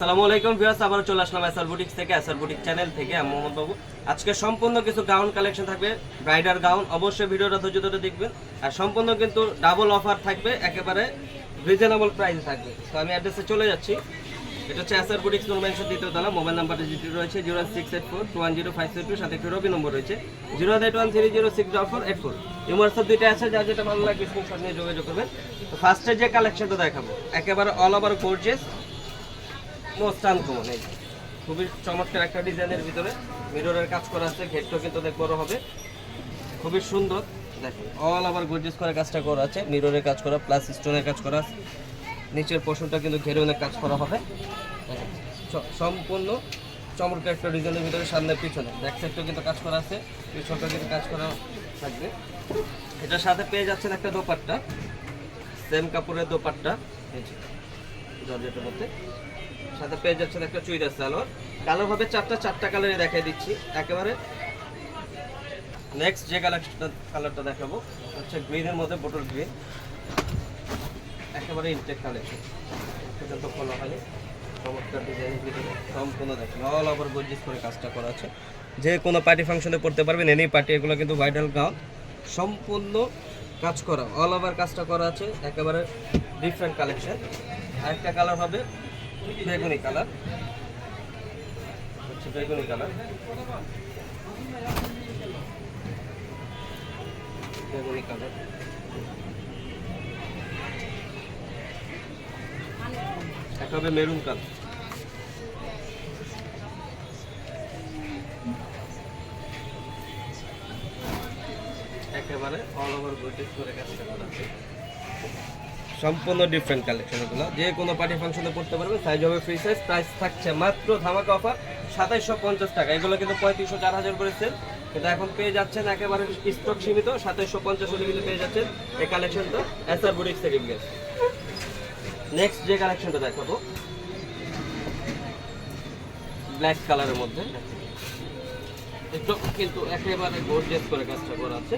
আসসালামু আলাইকুম ভিউয়ার্স আবার চলে আসলাম এসআর বুটিক থেকে এসআর বুটিক চ্যানেল থেকে। আমি মোহাম্মদ বাবু। আজকে সম্পূর্ণ কিছু গাউন কালেকশন থাকবে ব্রাইডার গাউন অবশ্যই ভিডিওটা ধৈর্য ধরে দেখবেন। আর সম্পূর্ণ কিন্তু ডাবল অফার থাকবে, একেবারে রিজনেবল প্রাইসে থাকবে। তো আমি অ্যাড্রেসে চলে যাচ্ছি। এটা হচ্ছে এসআর বুটিক্স নুর মেনশন দ্বিতীয় তলা মোবাইল নাম্বারটা যেটি রয়েছে zero six eight four two one zero five two সাথে একটি রবি নম্বর রয়েছে। Zero eight one three zero six double four eight four এই হোয়াটসঅ্যাপ দুইটা আছে, যার যেটা ভালো লাগে স্ক্রিনশট নিয়ে যোগাযোগ করবেন। তো ফার্স্টে যে কালেকশনটা দেখাবো, একেবারে all over gorgeous most uncommon এই। খুবই চমৎকার একটা ডিজাইনের ভিতরে। মিররের কাজ করা আছে, ঘেরটাও কিন্তু অনেক বড় হবে। খুবই সুন্দর। দেখেন অল আবার গর্জিয়াস করে কাজটা করা আছে। মিররের কাজ করা প্লাস স্টোনের কাজ করা আছে। নিচের পোর্শনটা কিন্তু ঘেরে অনেক কাজ করা হবে। সম্পূর্ণ চমৎকার একটা ডিজাইনের ভিতরে সামনে পিছনে। ব্যাক সাইডটাও কিন্তু কাজ করা আছে পিছনটা কিন্তু কাজ করা থাকবে। এটার সাথে পেয়ে যাচ্ছেন একটা দোপাট্টা। সেম কাপড়ের দোপাট্টা। জর্জেটের মধ্যে। সাথে পেয়ে যাচ্ছেন একটা চুইদার সালোয়ার। কালার হবে চারটা চারটা কালারে দেখাই দিচ্ছি। একেবারে নেক্সট যে কালারটা কালারটা দেখাবো, হচ্ছে গ্রিনের মধ্যে বোটল গ্রিন একেবারে ইনটেক কালেকশন পর্যন্ত খোলা হয়নি। চমৎকার ভিতরে সম্পূর্ণ দেখেন। অল ওভার গর্জিস করে কাজটা করা আছে। যে কোনো পার্টি ফাংশনে পড়তে পারবেন এনি পার্টি এগুলো কিন্তু ভাইটাল গাউন সম্পূর্ণ কাজ করা অল ওভার কাজটা করা আছে। একেবারে ডিফারেন্ট কালেকশন আরেকটা কালার হবে বেগুনি কালার। হচ্ছে বেগুনি কালার। বেগুনি কালার। একটা হবে মেরুন কালার। একেবারে অল ওভার গোটেজ করে কাজটা করা সম্পূর্ণ ডিফারেন্ট কালেকশন এগুলো। যে কোনো পার্টি ফাংশনে পড়তে পারবে সাইজ হবে ফ্রি সাইজ প্রাইস থাকছে মাত্র ধামাকা অফার সাতাইশশো পঞ্চাশ টাকা। এগুলো কিন্তু পঁয়ত্রিশশো চার হাজার করেছেন কিন্তু এখন পেয়ে যাচ্ছেন একেবারে স্টক সীমিত, সাতাইশশো পঞ্চাশ কিন্তু পেয়ে যাচ্ছেন এই কালেকশনটা এসআর বুটিক্স থেকে নেক্সট যে কালেকশনটা দেখাবো ব্ল্যাক কালারের মধ্যে। কিন্তু একেবারে গোর্জিয়াস করে কাজটা করা আছে।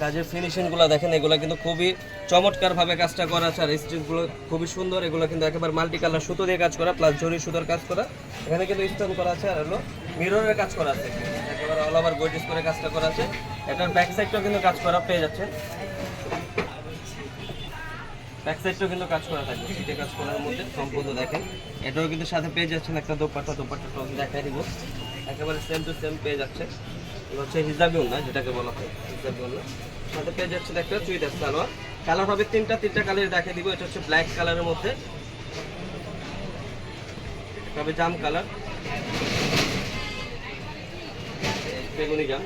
কাজের ফিনিশিংগুলো দেখেন, এগুলো কিন্তু খুবই চমৎকারভাবে কাজটা করা আছে। আর স্টিচগুলো খুবই সুন্দর, এগুলো কিন্তু একেবারে মাল্টি কালার সুতো দিয়ে কাজ করা প্লাস জরি সুতোর কাজ করা। এখানে কিন্তু স্টোন করা আছে, আর হলো মিররের কাজ করা আছে। একেবারে অল ওভার গোর্জিয়াস করে কাজটা করা আছে। এটার ব্যাক সাইডটাও কিন্তু কাজ করা পেয়ে যাচ্ছেন। ব্যাক সাইডটাও কিন্তু কাজ করা থাকবে সিটে কাজ করার মধ্যে সম্পূর্ণ দেখেন। এটাও কিন্তু সাথে পেয়ে যাচ্ছেন একটা দোপাট্টা দোপাট্টাটাও দেখাই দিব। একেবারে সেম টু সেম পেয়ে যাচ্ছে। হচ্ছে হিজাবি না যেটাকে বলা হয় হিজাবি না সাথে পেয়ে যাচ্ছেন একটা চুইদার সালোয়ার। কালার হবে তিনটা তিনটা কালার দেখাই দিব, এটা হচ্ছে ব্ল্যাক কালারের মধ্যে। হবে জাম কালার বেগুনি জাম।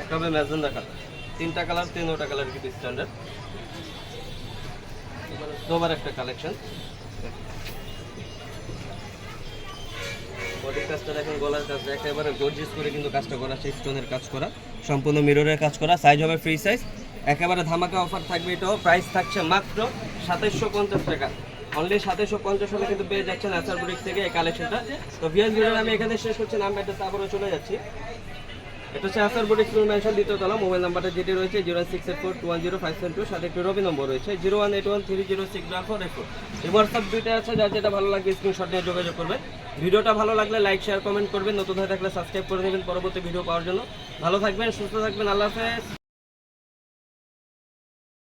একটা হবে ম্যাজেন্ডা কালার তিনটা কালার তিনোটা কালার কিন্তু স্ট্যান্ডার্ড দোবার একটা কালেকশন একেবারে করে কিন্তু কাজটা করা স্টোনের কাজ করা। সম্পূর্ণ মিররের কাজ করা সাইজ হবে ফ্রি সাইজ একেবারে ধামাকা অফার থাকবে থাকছে মাত্র পঞ্চাশ টাকা। পঞ্চাশ কিন্তু পেয়ে থেকে কালেকশনটা তো ভিএস আমি এখানে শেষ করছি নাম অ্যাড্রেস আবারও চলে যাচ্ছি। এটা হচ্ছে আসার বোর্ড স্কুল মেনশন দ্বিতীয় তলা মোবাইল নাম্বারটা যেটি রয়েছে zero six eight four two one zero five seven two সাথে একটি রবি নম্বর রয়েছে zero one eight one three zero six one four eight four এই হোয়াটসঅ্যাপ দুইটা আছে, যার যেটা ভালো লাগবে স্ক্রিনশট নিয়ে যোগাযোগ করবে ভিডিওটা ভালো লাগলে লাইক শেয়ার কমেন্ট করবেন। নতুন হয়ে থাকলে সাবস্ক্রাইব করে নেবেন পরবর্তী ভিডিও পাওয়ার জন্য। ভালো থাকবেন, সুস্থ থাকবেন, আল্লাহ হাফেজ।